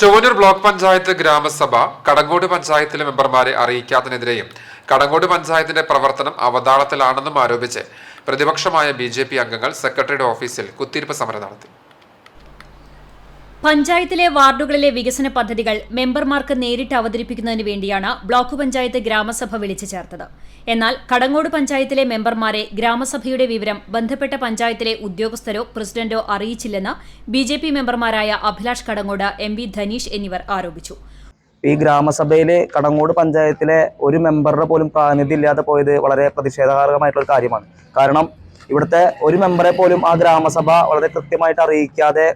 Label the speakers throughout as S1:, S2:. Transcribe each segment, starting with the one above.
S1: Chowwanur block panchayat ഗ്രാമസഭ കടങ്ങോട് പഞ്ചായത്തിലെ മെമ്പർമാരെ അറിയിക്കാത്തതിനെതിരെയും കടങ്ങോട് പഞ്ചായത്തിന്റെ പ്രവർത്തനം അവതാളത്തിലാണെന്നും ആരോപിച്ച് പ്രതിപക്ഷമായ ബി അംഗങ്ങൾ സെക്രട്ടറിയുടെ ഓഫീസിൽ കുത്തിയിരിപ്പ് സമരം നടത്തി.
S2: പഞ്ചായത്തിലെ വാർഡുകളിലെ വികസന പദ്ധതികൾ മെമ്പർമാർക്ക് നേരിട്ട് അവതരിപ്പിക്കുന്നതിന് വേണ്ടിയാണ് ബ്ലോക്ക് പഞ്ചായത്ത് ഗ്രാമസഭ വിളിച്ചു ചേർത്തത്. എന്നാൽ കടങ്ങോട് പഞ്ചായത്തിലെ മെമ്പർമാരെ ഗ്രാമസഭയുടെ വിവരം ബന്ധപ്പെട്ട പഞ്ചായത്തിലെ ഉദ്യോഗസ്ഥരോ പ്രസിഡന്റോ അറിയിച്ചില്ലെന്ന് ബി ജെ പി മെമ്പർമാരായ അഭിലാഷ് കടങ്ങോട് എം വി ധനീഷ് എന്നിവർ ആരോപിച്ചു.
S3: ഈ ഗ്രാമസഭയിലെ കടങ്ങോട് പഞ്ചായത്തിലെ ഒരു മെമ്പറുടെ പോലും പ്രാതിനിധ്യം ഇല്ലാതെ പോയത് വളരെ പ്രതിഷേധകരമായിട്ടുള്ള ഒരു കാര്യമാണ്. കാരണം ഇവിടുത്തെ ഒരു മെമ്പറെ പോലും ആ ഗ്രാമസഭ വളരെ കൃത്യമായിട്ട് അറിയിക്കാതെ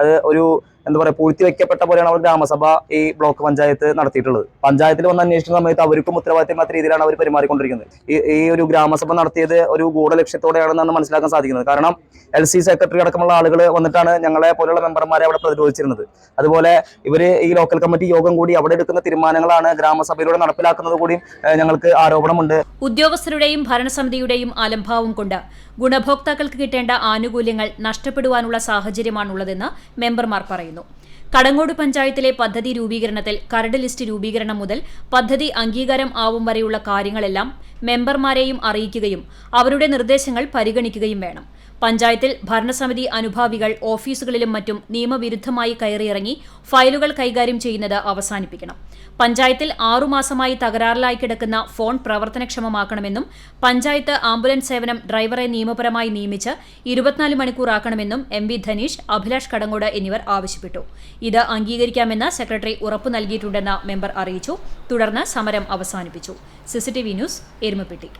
S3: അത് ഒരു എന്താ പറയുക പൂഴ്ത്തി വെക്കപ്പെട്ട പോലെയാണ് അവർ ഗ്രാമസഭ ഈ ബ്ലോക്ക് പഞ്ചായത്ത് നടത്തിയിട്ടുള്ളത്. പഞ്ചായത്തിൽ വന്ന് അന്വേഷിക്കുന്ന സമയത്ത് അവർക്കും ഉത്തരവാദിത്തമില്ലാത്ത രീതിയിലാണ് അവർ പെരുമാറിക്കൊണ്ടിരിക്കുന്നത്. ഈ ഈ ഒരു ഗ്രാമസഭ നടത്തിയത് ഒരു ഗൂഢലക്ഷ്യത്തോടെയാണെന്നാണ് മനസ്സിലാക്കാൻ സാധിക്കുന്നത്. കാരണം എൽ സി സെക്രട്ടറി അടക്കമുള്ള ആളുകൾ വന്നിട്ടാണ് ഞങ്ങളെ പോലുള്ള മെമ്പർമാരെ അവിടെ പ്രതിരോധിച്ചിരുന്നത്. അതുപോലെ ഇവർ ഈ ലോക്കൽ കമ്മിറ്റി യോഗം കൂടി അവിടെ എടുക്കുന്ന തീരുമാനങ്ങളാണ് ഗ്രാമസഭയിലൂടെ നടപ്പിലാക്കുന്നത് കൂടി ഞങ്ങൾക്ക് ആരോപണമുണ്ട്.
S2: ഉദ്യോഗസ്ഥരുടെയും ഭരണസമിതിയുടെയും അലംഭാവം കൊണ്ട് ഗുണഭോക്താക്കൾക്ക് കിട്ടേണ്ട ആനുകൂല്യങ്ങൾ നഷ്ടപ്പെടുവാനുള്ള സാഹചര്യമാണുള്ളതെന്ന് മെമ്പർമാർ പറയുന്നു. കടങ്ങോട് പഞ്ചായത്തിലെ പദ്ധതി രൂപീകരണത്തിൽ കരട് ലിസ്റ്റ് രൂപീകരണം മുതൽ പദ്ധതി അംഗീകാരം ആവും വരെയുള്ള കാര്യങ്ങളെല്ലാം മെമ്പർമാരെയും അറിയിക്കുകയും അവരുടെ നിർദ്ദേശങ്ങൾ പരിഗണിക്കുകയും വേണം. പഞ്ചായത്തിൽ ഭരണസമിതി അനുഭാവികൾ ഓഫീസുകളിലും മറ്റും നിയമവിരുദ്ധമായി കയറിയിറങ്ങി ഫയലുകൾ കൈകാര്യം ചെയ്യുന്നത് അവസാനിപ്പിക്കണം. പഞ്ചായത്തിൽ ആറുമാസമായി തകരാറിലായി കിടക്കുന്ന ഫോൺ പ്രവർത്തനക്ഷമമാക്കണമെന്നും പഞ്ചായത്ത് ആംബുലൻസ് സേവനം ഡ്രൈവറെ നിയമപരമായി നിയമിച്ച് ഇരുപത്തിനാല് മണിക്കൂറാക്കണമെന്നും എം വി ധനീഷ് അഭിലാഷ് കടങ്ങോട് എന്നിവർ ആവശ്യപ്പെട്ടു. ഇത് അംഗീകരിക്കാമെന്ന് സെക്രട്ടറി ഉറപ്പു നൽകിയിട്ടുണ്ടെന്ന് മെമ്പർ അറിയിച്ചു. തുടർന്ന് സമരം അവസാനിപ്പിച്ചു. CCTV news Erumapetty.